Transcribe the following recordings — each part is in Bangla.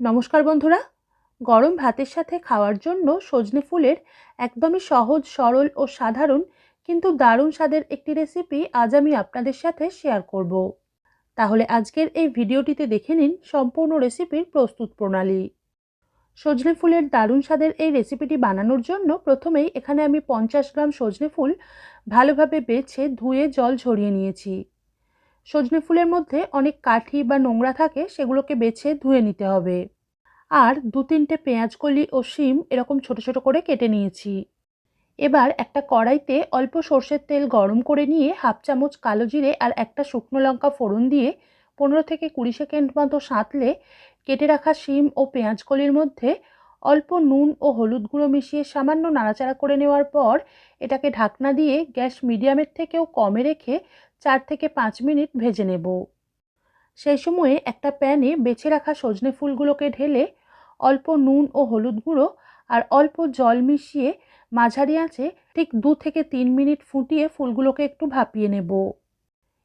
নমস্কার বন্ধুরা। গরম ভাতের সাথে খাওয়ার জন্য সজনে ফুলের একদমই সহজ, সরল ও সাধারণ কিন্তু দারুণ স্বাদের একটি রেসিপি আজ আমি আপনাদের সাথে শেয়ার করব। তাহলে আজকের এই ভিডিওটিতে দেখে নিন সম্পূর্ণ রেসিপির প্রস্তুত প্রণালী। সজনে ফুলের দারুণ স্বাদের এই রেসিপিটি বানানোর জন্য প্রথমেই এখানে আমি পঞ্চাশ গ্রাম সজনে ফুল ভালোভাবে বেছে ধুয়ে জল ঝরিয়ে নিয়েছি। সজনে ফুলের মধ্যে অনেক কাঠি বা নোংরা থাকে, সেগুলোকে বেছে ধুয়ে নিতে হবে। আর দু তিনটে পেঁয়াজ, কলি ও শিম এরকম ছোট ছোট করে কেটে নিয়েছি। এবার একটা কড়াইতে অল্প সর্ষের তেল গরম করে নিয়ে হাফ চামচ কালো জিরে আর একটা শুকনো লঙ্কা ফোড়ন দিয়ে পনেরো থেকে কুড়ি সেকেন্ড মতো সাঁতলে কেটে রাখা শিম ও পেঁয়াজ, কলির মধ্যে অল্প নুন ও হলুদ গুঁড়ো মিশিয়ে সামান্য নাড়াচাড়া করে নেওয়ার পর এটাকে ঢাকনা দিয়ে গ্যাস মিডিয়ামের থেকেও কমে রেখে চার থেকে পাঁচ মিনিট ভেজে নেব। সেই সময়ে একটা প্যানে বেছে রাখা সজনে ফুলগুলোকে ঢেলে অল্প নুন ও হলুদ গুঁড়ো আর অল্প জল মিশিয়ে মাঝারি আঁচে ঠিক দু থেকে তিন মিনিট ফুটিয়ে ফুলগুলোকে একটু ভাপিয়ে নেব।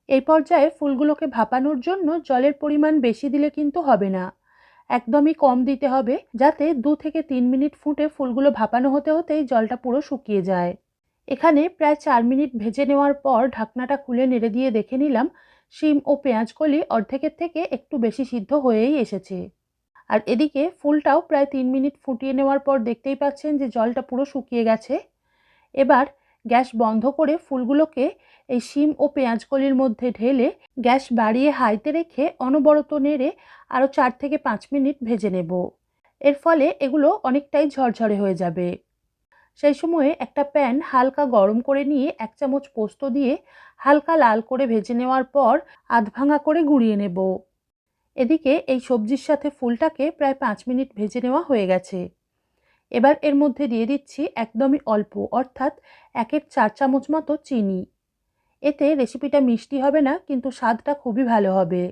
এই পর্যায়ে ফুলগুলোকে ভাপানোর জন্য জলের পরিমাণ বেশি দিলে কিন্তু হবে না। একদমই কম দিতে হবে যাতে দু থেকে তিন মিনিট ফুটে ফুলগুলো ভাপানো হতে হতেই জলটা পুরো শুকিয়ে যায়। এখানে প্রায় চার মিনিট ভেজে নেওয়ার পর ঢাকনাটা খুলে নেড়ে দিয়ে দেখে নিলাম শিম ও পেঁয়াজকলি অর্ধেকের থেকে একটু বেশি সিদ্ধ হয়েই এসেছে। আর এদিকে ফুলটাও প্রায় তিন মিনিট ফুটিয়ে নেওয়ার পর দেখতেই পাচ্ছেন যে জলটা পুরো শুকিয়ে গেছে। এবার গ্যাস বন্ধ করে ফুলগুলোকে এই শিম ও পেঁয়াজকলির মধ্যে ঢেলে গ্যাস বাড়িয়ে হাইতে রেখে অনবরত নেড়ে আরও চার থেকে পাঁচ মিনিট ভেজে নেব। এর ফলে এগুলো অনেকটাই ঝরঝরে হয়ে যাবে। সেই সময়ে একটা প্যান হালকা গরম করে নিয়ে এক চামচ পোস্ত দিয়ে হালকা লাল করে ভেজে নেওয়ার পর আধ ভাঙা করে গুঁড়িয়ে নেব। এদিকে এই সবজির সাথে ফুলটাকে প্রায় পাঁচ মিনিট ভেজে নেওয়া হয়ে গেছে। এবার এর মধ্যে দিয়ে দিচ্ছি একদমই অল্প, অর্থাৎ একের চার চামচ মতো চিনি। এতে রেসিপিটা মিষ্টি হবে না, কিন্তু স্বাদটা খুবই ভালো হবে।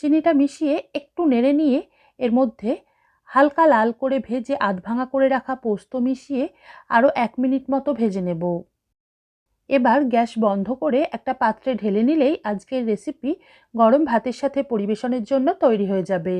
চিনিটা মিশিয়ে একটু নেড়ে নিয়ে এর মধ্যে হালকা লাল করে ভেজে আধ ভাঙা করে রাখা পোস্ত মিশিয়ে আরও এক মিনিট মতো ভেজে নেব। এবার গ্যাস বন্ধ করে একটা পাত্রে ঢেলে নিলেই আজকের রেসিপি গরম ভাতের সাথে পরিবেশনের জন্য তৈরি হয়ে যাবে।